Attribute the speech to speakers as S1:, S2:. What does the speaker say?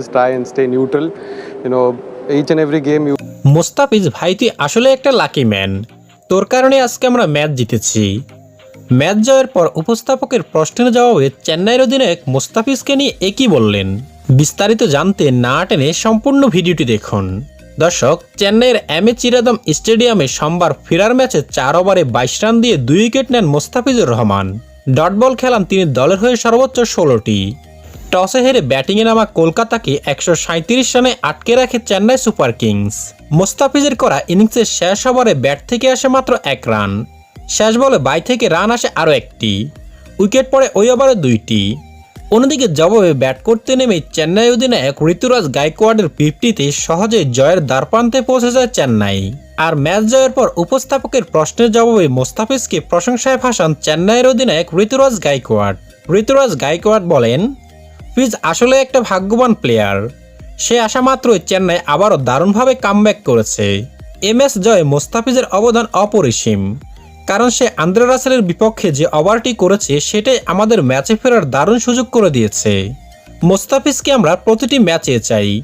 S1: Just try and stay neutral. You know, each and every game you
S2: Mustafiz ভাই তুই আসলে একটা লাকি ম্যান তোর কারণে আজকে আমরা ম্যাচ জিতেছি। ম্যাচ জয়ের পর উপস্থাপকের প্রশ্নের জবাবে চেন্নাইয়ের অধিনায়ক মোস্তাফিজকে নিয়ে একই বললেন? বিস্তারিত জানতে না টেনে সম্পূর্ণ ভিডিওটি দেখুন। দর্শক চেন্নাইয়ের এম এ চিরাদম স্টেডিয়ামে সোমবার ফেরার ম্যাচে চার ওভারে বাইশ রান দিয়ে দুই উইকেট নেন মোস্তাফিজুর রহমান। ডট বল খেলান তিনি দলের হয়ে সর্বোচ্চ ষোলোটি। টসে হেরে ব্যাটিংয়ে নামা কলকাতাকে একশো রানে আটকে রাখে চেন্নাই সুপার কিংস। মোস্তাফিজের করা ইনিংসের শেষ ওভারে ব্যাট থেকে আসে মাত্র এক রান। শেষ বলে বাই থেকে রান আসে আরও একটি। উইকেট পড়ে ওই ওভারে দুইটি। অন্যদিকে জবাবে ব্যাট করতে নেমে চেন্নাই অধিনায়ক ঋতুরাজ গাইকোয়াডের ফিফটিতে সহজে জয়ের দ্বারপ্রান্তে পৌঁছে যায় চেন্নাই। আর ম্যাচ জয়ের পর উপস্থাপকের প্রশ্নের জবাবে মোস্তাফিজকে প্রশংসায় ভাসান চেন্নাইয়ের অধিনায়ক ঋতুরাজ গাইকোয়াড। ঋতুরাজ গাইকোয়াড বলেন ফিজ আসলে একটা ভাগ্যবান প্লেয়ার সে আসা মাত্রই চেন্নাই আবারও দারুণভাবে কামব্যাক করেছে। এম এস জয় মোস্তাফিজের অবদান অপরিসীম। কারণ সে আন্দ্রে রাসেলের বিপক্ষে যে ওভারটি করেছে, সেটাই আমাদের ম্যাচে ফেরার দারুণ সুযোগ করে দিয়েছে। মোস্তাফিজকে আমরা প্রতিটি ম্যাচে চাই।